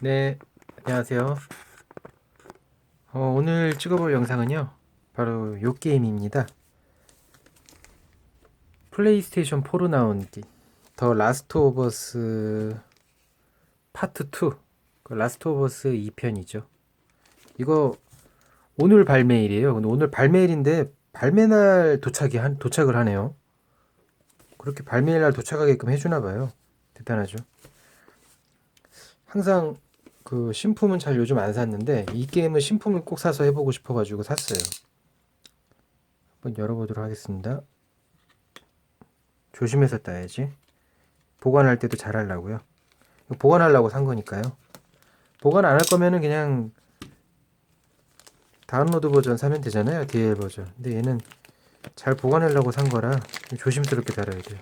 네, 안녕하세요. 어, 오늘 찍어볼 영상은요, 바로 요 게임입니다. 플레이스테이션 4로 나온 기- 더 라스트 오브 어스 파트 2, 그 라스트 오브 어스 2편이죠. 이거 오늘 발매일이에요. 근데 오늘 발매일인데 발매날 도착이 한 도착을 하네요. 그렇게 발매일날 도착하게끔 해주나 봐요. 대단하죠. 항상 그 신품은 잘 요즘 안 샀는데 이 게임은 신품을 꼭 사서 해보고 싶어가지고 샀어요. 한번 열어보도록 하겠습니다. 조심해서 따야지. 보관할 때도 잘 하려고요. 보관하려고 산 거니까요. 보관 안 할 거면은 그냥 다운로드 버전 사면 되잖아요. DL 버전. 근데 얘는 잘 보관하려고 산 거라 조심스럽게 달아야 돼요.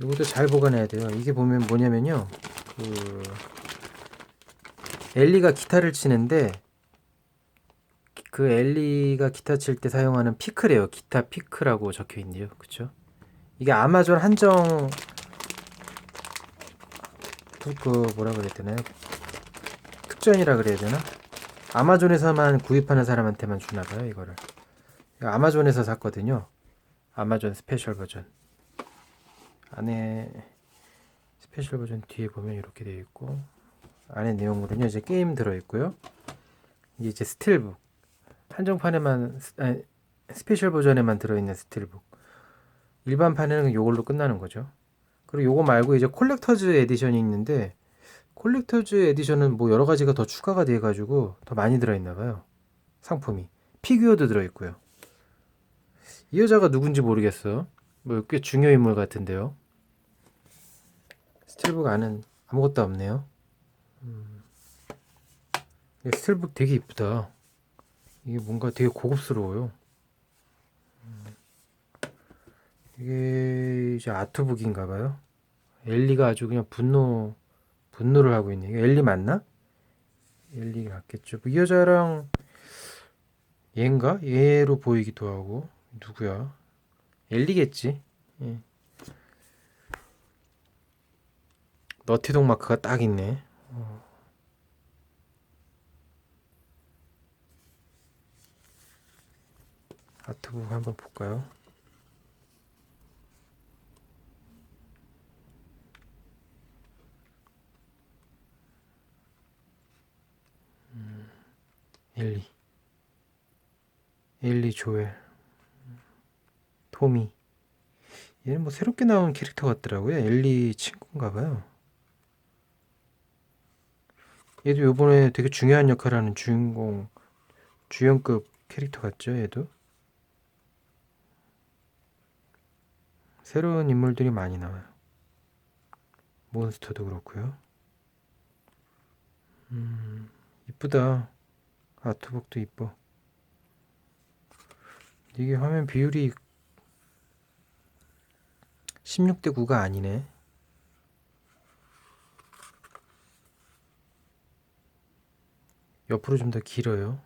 이것도 잘 보관해야 돼요. 이게 보면 뭐냐면요. 그 엘리가 기타를 치는데 그 엘리가 기타 칠 때 사용하는 피크래요. 기타 피크라고 적혀 있네요. 그쵸? 이게 아마존 한정 그- 그 뭐라 그래야 되나요? 특전이라 그래야 되나? 아마존에서만 구입하는 사람한테만 주나 봐요, 이거를. 이거 아마존에서 샀거든요. 아마존 스페셜 버전. 안에 스페셜 버전 뒤에 보면 이렇게 되어 있고 안에 내용물은요 이제 게임 들어 있고요. 이게 이제 스틸북. 한정판에만 스- 아니, 스페셜 버전에만 들어 있는 스틸북. 일반판에는 요걸로 끝나는 거죠. 그리고 요거 말고 이제 콜렉터즈 에디션이 있는데 콜렉터즈 에디션은 뭐 여러 가지가 더 추가가 돼 가지고 더 많이 들어 있나 봐요. 상품이. 피규어도 들어 있고요. 이 여자가 누군지 모르겠어 뭐 꽤 중요 인물 같은데요. 스틸북 안은 아무것도 없네요. 음. 이 스틸북 되게 이쁘다. 이게 뭔가 되게 고급스러워요. 음. 이게 이제 아트북인가 봐요. 엘리가 아주 그냥 분노 분노를 하고 있네. 이거 엘리 맞나? 엘리 같겠죠. 이 여자랑 얘인가? 얘로 보이기도 하고 누구야? 엘리겠지. 예. 너티독 마크가 딱 있네. 어. 아트북 한번 볼까요? 음, 엘리, 엘리 조엘, 토미. 얘는 뭐 새롭게 나온 캐릭터 같더라고요. 엘리 친구인가 봐요. 얘도 요번에 되게 중요한 역할을 하는 주인공, 주연급 캐릭터 같죠, 얘도? 새로운 인물들이 많이 나와요. 몬스터도 그렇고요. 음, 이쁘다. 아트북도 이뻐. 이게 화면 비율이 16대 9가 아니네. 옆으로 좀 더 길어요.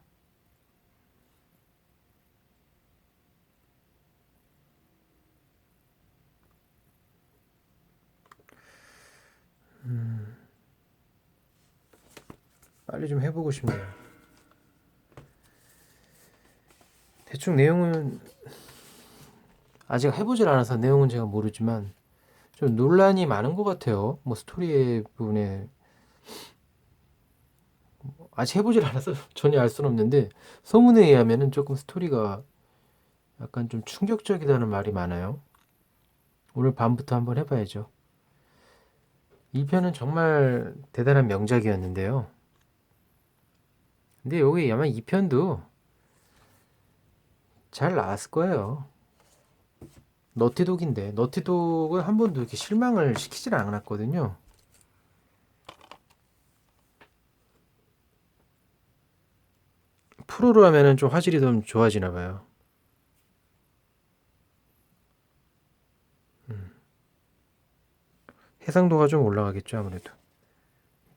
음, 빨리 좀 해보고 싶네요. 대충 내용은 아직 해보질 않아서 내용은 제가 모르지만 좀 논란이 많은 것 같아요. 뭐 스토리의 부분에 아직 해보질 않아서 전혀 알 수는 없는데 소문에 의하면은 조금 스토리가 약간 좀 충격적이다는 말이 많아요. 오늘 밤부터 한번 해봐야죠. 1편은 정말 대단한 명작이었는데요. 근데 여기 아마 2편도 잘 나왔을 거예요. 너티독인데 너티독은 한 번도 이렇게 실망을 시키질 않았거든요. 프로로 하면은 좀 화질이 좀 좋아지나 봐요. 음. 해상도가 좀 올라가겠죠 아무래도.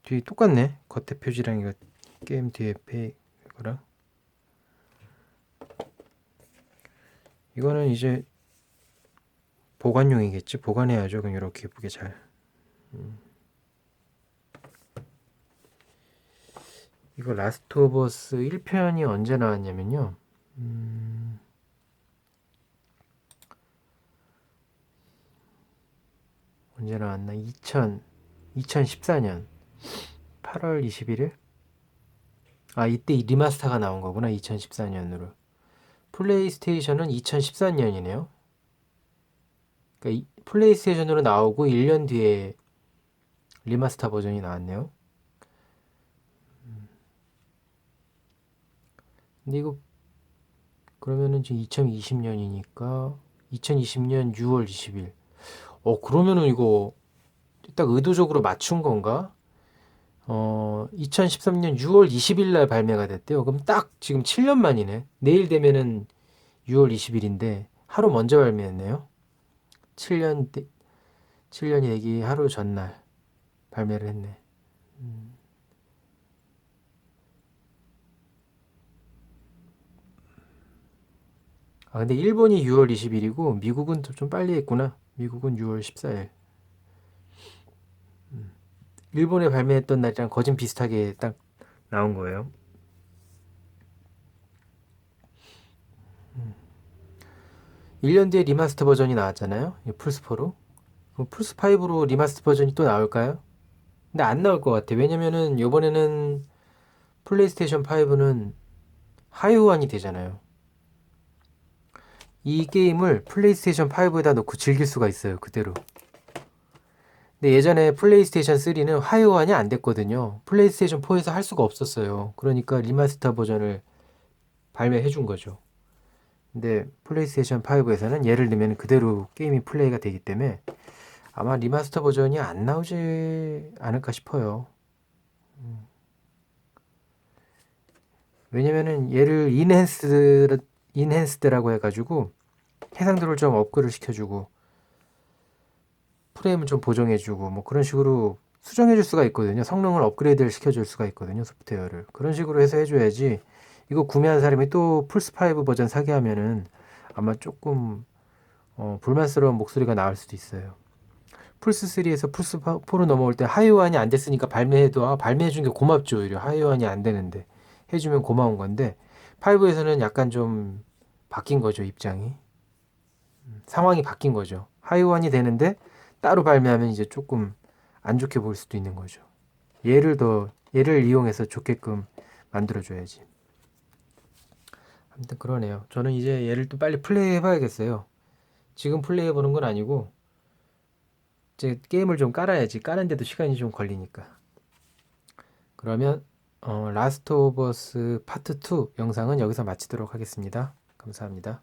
뒤 똑같네 겉에 표지랑 이거 게임 뒤에 페이거랑 이거는 이제 보관용이겠지 보관해야죠 그럼 이렇게 예쁘게 잘 음. 이거 라스트 오브 어스 1편이 언제 나왔냐면요. 음, 언제 나왔나? 2000 2014년 8월 21일 아 이때 이 리마스터가 나온 거구나 2014년으로. 플레이스테이션은 2013년이네요. 그러니까 이- 플레이스테이션으로 나오고 1년 뒤에 리마스터 버전이 나왔네요 근데 이거 그러면은 지금 2020년이니까 2020년 6월 20일 어 그러면은 이거 딱 의도적으로 맞춘 건가? 어, 2013년 6월 20일 날 발매가 됐대요. 그럼 딱 지금 7년 만이네. 내일 되면은 6월 20일인데 하루 먼저 발매했네요. 7년 7년이 되기 하루 전날 발매를 했네. 음. 아, 근데 일본이 6월 20일이고 미국은 또좀 빨리 했구나. 미국은 6월 14일. 일본에 발매했던 날이랑 거진 비슷하게 딱 나온 거예요. 음. 1년 뒤에 리마스터 버전이 나왔잖아요. 이 플스4로. 그럼 플스5로 리마스터 버전이 또 나올까요? 근데 안 나올 것 같아. 왜냐면은 이번에는 플레이스테이션 5는 하이호환이 되잖아요. 이 게임을 플레이스테이션 5에다 놓고 즐길 수가 있어요. 그대로. 근데 예전에 플레이스테이션 3는 화요환이 안 됐거든요. 플레이스테이션 4에서 할 수가 없었어요. 그러니까 리마스터 버전을 발매해 준 거죠. 근데 플레이스테이션 5에서는 예를 들면 그대로 게임이 플레이가 되기 때문에 아마 리마스터 버전이 안 나오지 않을까 싶어요. 음. 왜냐면은 얘를 인핸스 인핸스드라고 해가지고 해상도를 좀 업그레이드 시켜주고 프레임을 좀 보정해주고 뭐 그런 식으로 수정해줄 수가 있거든요. 성능을 업그레이드를 시켜줄 수가 있거든요. 소프트웨어를 그런 식으로 해서 해줘야지 이거 구매한 사람이 또 플스 5 버전 사게 하면은 아마 조금 어, 불만스러운 목소리가 나올 수도 있어요. 플스 3에서 플스 4로 넘어올 때 하이오안이 안 됐으니까 발매해도 아, 발매해 준 게 고맙죠. 오히려 하이오안이 안 되는데 해주면 고마운 건데 5에서는 약간 좀 바뀐 거죠. 입장이 음, 상황이 바뀐 거죠. 하이오안이 되는데 따로 발매하면 이제 조금 안 좋게 보일 수도 있는 거죠. 얘를 더 얘를 이용해서 좋게끔 만들어줘야지. 아무튼 그러네요. 저는 이제 얘를 또 빨리 플레이 해봐야겠어요. 지금 플레이 해보는 건 아니고 이제 게임을 좀 깔아야지. 까는데도 시간이 좀 걸리니까. 그러면 어, 라스트 오브 어스 파트 2 영상은 여기서 마치도록 하겠습니다. 감사합니다.